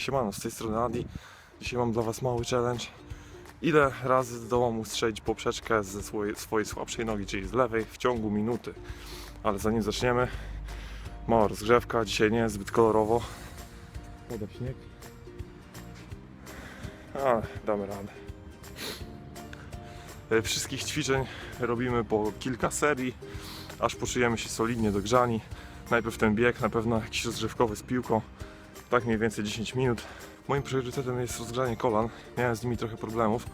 Siemano, z tej strony Adi. Dzisiaj mam dla Was mały challenge. Ile razy zdołam ustrzelić poprzeczkę ze swojej, swojej słabszej nogi, czyli z lewej, w ciągu minuty. Ale zanim zaczniemy, mała rozgrzewka. Dzisiaj nie jest zbyt kolorowo. Pada śnieg. Ale damy radę. E, Wszystkich ćwiczeń robimy po kilka serii, aż poczujemy się solidnie dogrzani. Najpierw ten bieg, na pewno jakiś rozgrzewkowy z piłką, tak mniej więcej 10 minut. Moim priorytetem jest rozgrzanie kolan. Miałem z nimi trochę problemów,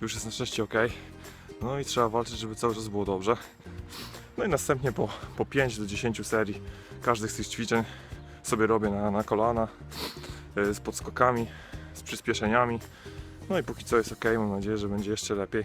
już jest na szczęście ok. No i trzeba walczyć, żeby cały czas było dobrze. No i następnie po, po 5 do 10 serii każdych z tych ćwiczeń sobie robię na, na kolana e, z podskokami, z przyspieszeniami. No i póki co jest ok, mam nadzieję, że będzie jeszcze lepiej.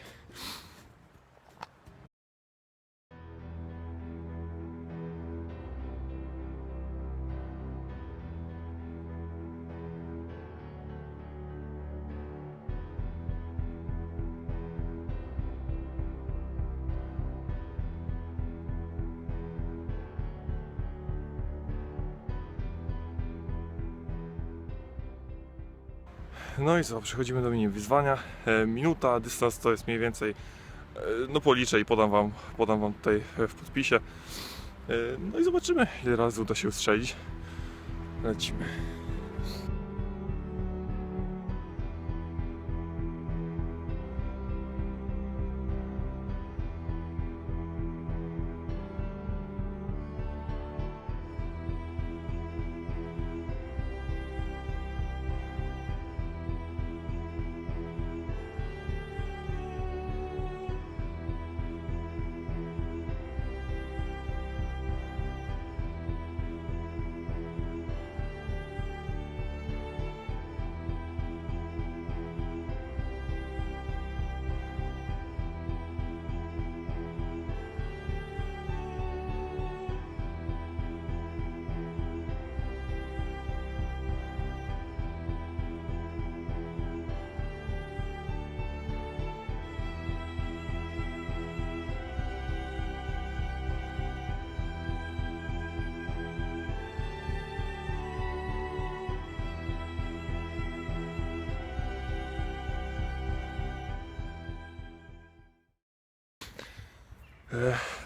No i co, przechodzimy do mini wyzwania. E, Minuta, dystans to jest mniej więcej, e, no policzę i podam wam, podam wam tutaj e, w podpisie. No i zobaczymy, ile razy uda się ustrzelić. Lecimy.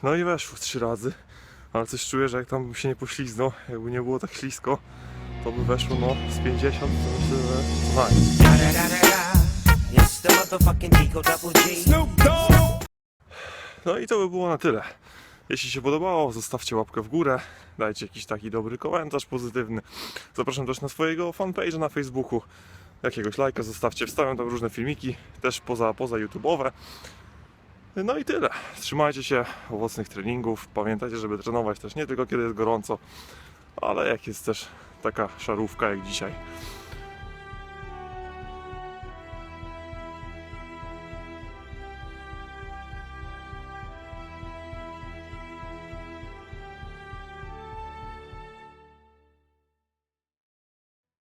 No i weszło trzy razy, ale coś czuję, że jak tam bym się nie pośliznął, jakby nie było tak ślisko, to by weszło no z 50, to myślę, że co najmniej. Double G. No i to by było na tyle. Jeśli się podobało, zostawcie łapkę w górę, dajcie jakiś taki dobry komentarz pozytywny. Zapraszam też na swojego fanpage'a na Facebooku. Jakiegoś lajka zostawcie, wstawiam tam różne filmiki, też poza, poza YouTube'owe. No i tyle. Trzymajcie się, owocnych treningów. Pamiętajcie, żeby trenować też nie tylko kiedy jest gorąco, ale jak jest też taka szarówka jak dzisiaj.